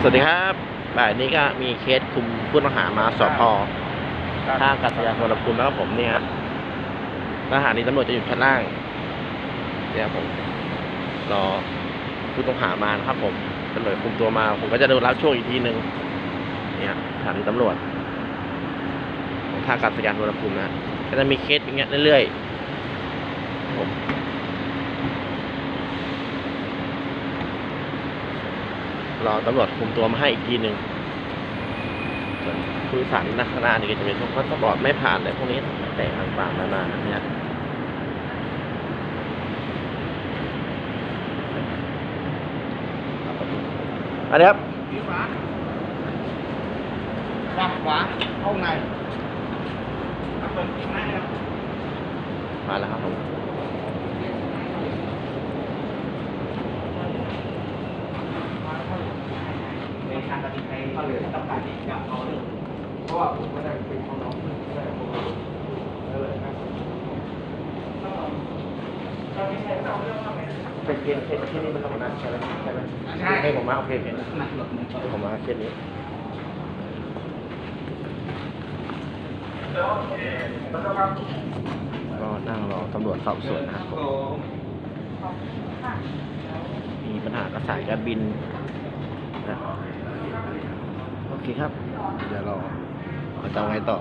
สวัสดีครับบ่ายนี้ก็มีเคสคุมผู้ต้องหามาสพท่าอากาศยานสุวรรณภูมิแล้วครับผมเนี่ยครับทหารนี้ตำรวจจะอยู่ชั้นล่าง เนี่ยครับผมรอผู้ต้องหามานะครับ ผมตำรวจคุมตัวมา ผมก็จะดูรับช่วงอีกทีหนึ่งเนี่ยสถานีตำรวจของท่าอากาศยานสุวรรณภูมินะก็จะมีเคสอย่างเงี้ยเรื่อยๆผม รอตำรวจคุมตัวมาให้อีกทีหนึ่งส่วนผู้โดยสารนักขางหนานี่ก็จะเป็นพวกพาสปอร์ตไม่ผ่านอะไรพวกนี้แต่ต่างๆนานาเนี่ยอันนี้ครับขวาขวาขวาเข้าในครับผมข้างในครับมาแล้วครับผม ในทางการบินไทยเขาเหลือต้องการที่จะเอาเรื่องเพราะว่าผมไม่ได้เป็นของน้องไม่ได้ผมเออครับเราไม่ใช่เราเรื่องว่าไงเป็นเคสเคสที่นี่มันธรรมดาใช่ไหมใช่ไหมใช่ให้ผมมาโอเคเคหนักหลบหนึ่งให้ผมมาเคสนี้ก็นั่งรอตำรวจสอบสวนนะครับผมมีปัญหากับสายการบิน เคครับ เดี๋ยวเราเราจะเอาไงต่อ